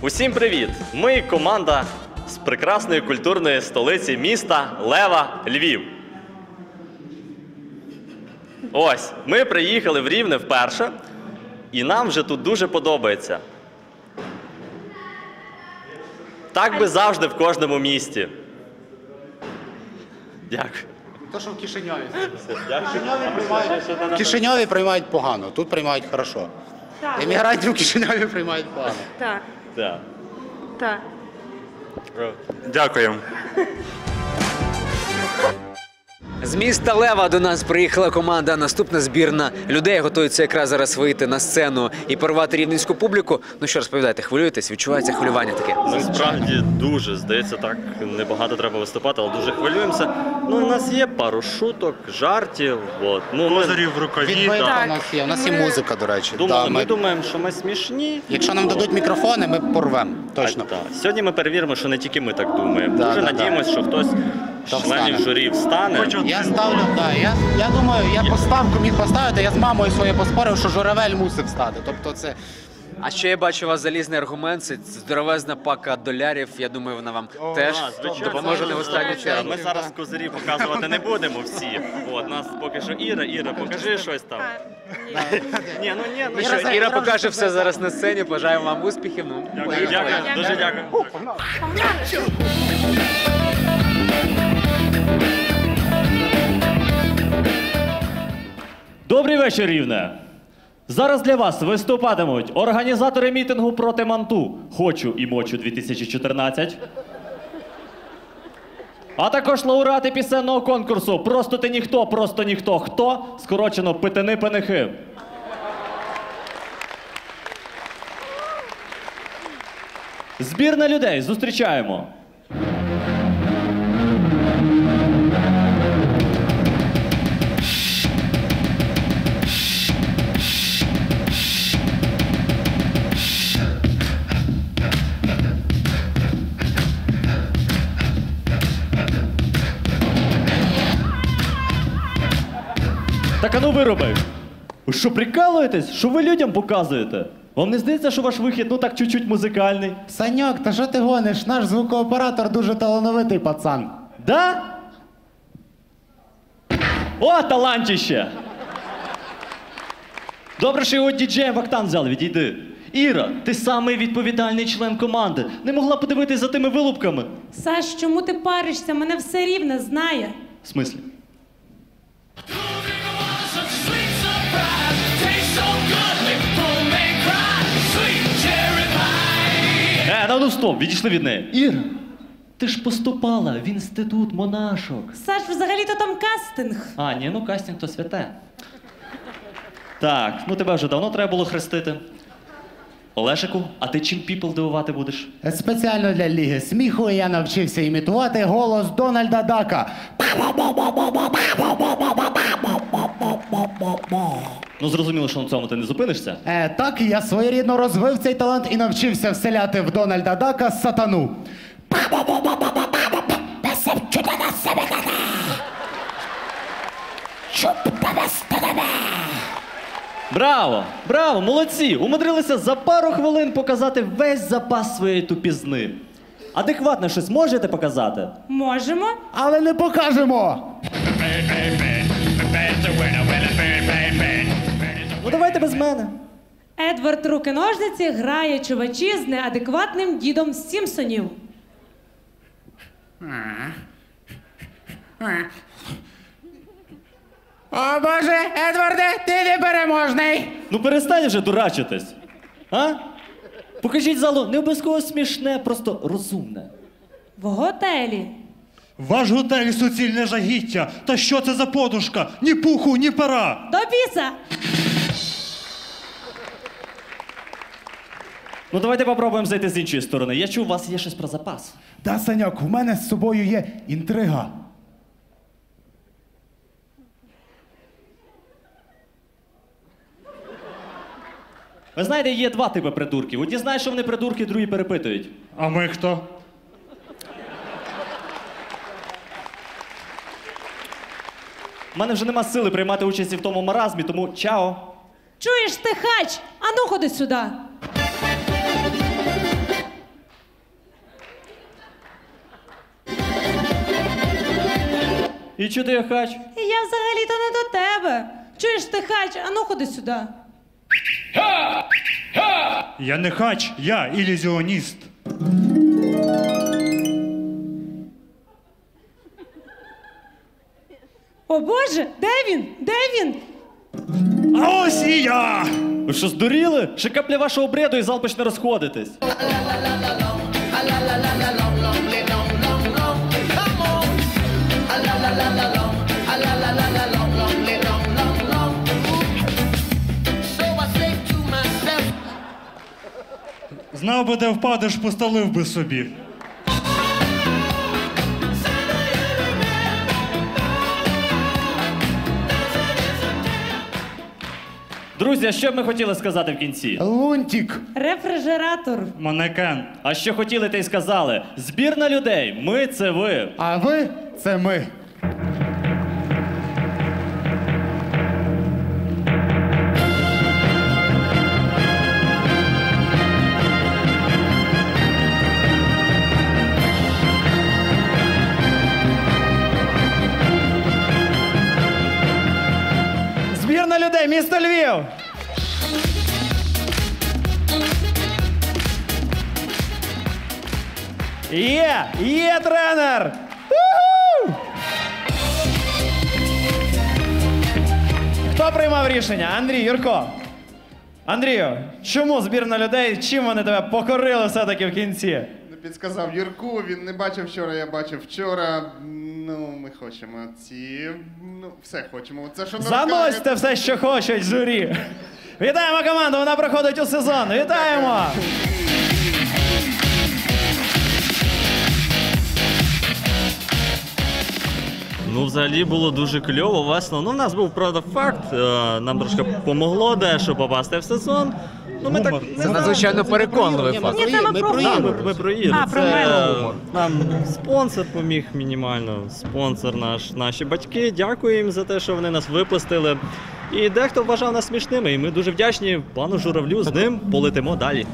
Усім привіт! Ми команда з прекрасної культурної столиці міста Лева Львів. Ось, ми приїхали в Рівне вперше, і нам вже тут дуже подобається. Так би завжди в кожному місті. Дякую. То, що в Кишиньові. Дякую. В Кишиньові приймають погано, тут приймають хорошо. Так, Емігрантів в Кишиньові приймають погано. так, Так. так. Дякую. З міста Лева до нас приїхала команда. Наступна збірна людей готується якраз зараз вийти на сцену і порвати рівненську публіку. Ну що розповідайте, хвилюєтесь? Відчувається хвилювання таке? Насправді дуже здається, так небагато треба виступати, але дуже хвилюємося. Ну, у нас є пару шуток, жартів. От. Ну, ми Козирів в рукаві. Відбивка Так. у нас є. У нас є Ми- музика, до речі. думали, Да, ми ми- думаємо, що ми смішні. Якщо нам дадуть мікрофони, ми порвемо. Точно. Так, так. Сьогодні ми перевіримо, що не тільки ми так думаємо. Да, Дуже да, да. надіємося, що хтось членів встане. журі встане. Я ставлю, да, я, я думаю, я поставку міг поставити, я з мамою своєю поспорив, що журавель мусив стати. Тобто це. А ще я бачу у вас залізний аргумент. Це здоровезна пака долярів. Я думаю, вона вам теж А, звичайно. допоможе не в останню чергу. Ми зараз козирі показувати не будемо всі. От нас поки що Іра, Іра, покажи щось там. Ні, ну ні, ну Ну що. що, Іра покаже все зараз на сцені. Бажаю вам успіхів. Ну, Дякую, дякую, дуже дякую. Добрий вечір, Рівне! Зараз для вас виступатимуть організатори мітингу проти манту Хочу і мочу 2014. А також лауреати пісенного конкурсу Просто ти ніхто, просто ніхто хто. Скорочено питини пенихи. Збірна людей зустрічаємо. Так а ну вироби. Ви що, прикалуєтесь? Що ви людям показуєте? Вам не здається, що ваш вихід ну так чуть-чуть музикальний? Саньок, та що ти гониш? Наш звукооператор дуже талановитий пацан. Да? О, талантіще! Добре, що його діджеєм в октан взяли, відійди. Іра, ти самий відповідальний член команди. Не могла подивитись за тими вилупками. Саш, чому ти паришся? Мене все рівне знає. В смислі? Ну стоп, відійшли від неї. Іра, ти ж поступала в інститут монашок. Саш, взагалі-то там кастинг. А, ні, ну кастинг то святе. Так, ну тебе вже давно треба було хрестити. Олешику, а ти чим піпл дивувати будеш? Спеціально для Ліги сміху я навчився імітувати голос Дональда Дака. Ну зрозуміло, що на цьому ти не зупинишся. Е, так, я своєрідно розвив цей талант і навчився вселяти в Дональда Дака сатану. Браво! Браво! Молодці! Умудрилися за пару хвилин показати весь запас своєї тупізни. Адекватно щось можете показати? Можемо? Але не покажемо. Ну давайте без мене. Едвард Руки-ножниці грає чувачі з неадекватним дідом з Сімпсонів. О Боже, Едварде, ти непереможний. Ну перестань вже дурачитись. А? Покажіть залу не обов'язково смішне, просто розумне. В готелі. Ваш готель суцільне жагіття. Та що це за подушка? Ні пуху, ні пера. До біса! Ну давайте попробуємо зайти з іншої сторони. Я чув, у вас є щось про запас. Да, Саньок, в мене з собою є інтрига. Ви знаєте, є два типи придурків. Одні знають, що вони придурки, другі перепитують. А ми хто? У мене вже нема сили приймати участь в тому маразмі, тому чао. Чуєш ти хач? Ану ходи сюди. І чого ти хач? Я взагалі-то не до тебе. Чуєш ти хач? Ану ходи сюди. Я не хач, я ілюзіоніст. О Боже, де він? Де він? А ось і я! Ви що здуріли? Ще капля вашого бреду і зал почне розходитись. Знав би, де впадеш, постелив би собі. Друзі, а що б ми хотіли сказати в кінці? Лунтик. Рефрижератор. Манекен. А що хотіли, те й сказали. Збірна людей, ми це ви. А ви це ми. Місто Львів! Є! Є тренер! Уху! Хто приймав рішення? Андрій, Юрко. Андрію, чому збірна людей, чим вони тебе покорили все-таки в кінці? Не підсказав Юрку, він не бачив вчора, я бачив вчора. Ну, ми хочемо ці. Ну, все хочемо. Це що Заносьте все, що хочуть, журі. Вітаємо команду, вона проходить у сезон. Вітаємо! Взагалі було дуже кльово, весело. Ну, в нас був правда факт. е, Нам трошки помогло дещо попасти в сезон. Ну, ми так Це надзвичайно переконливий факт. Ні, це ми про Так, ми, ми про Іру. А, про Це мене. нам спонсор поміг мінімально. Спонсор наш, наші батьки. Дякую їм за те, що вони нас випустили. І дехто вважав нас смішними, і ми дуже вдячні пану журавлю. З ним полетимо далі.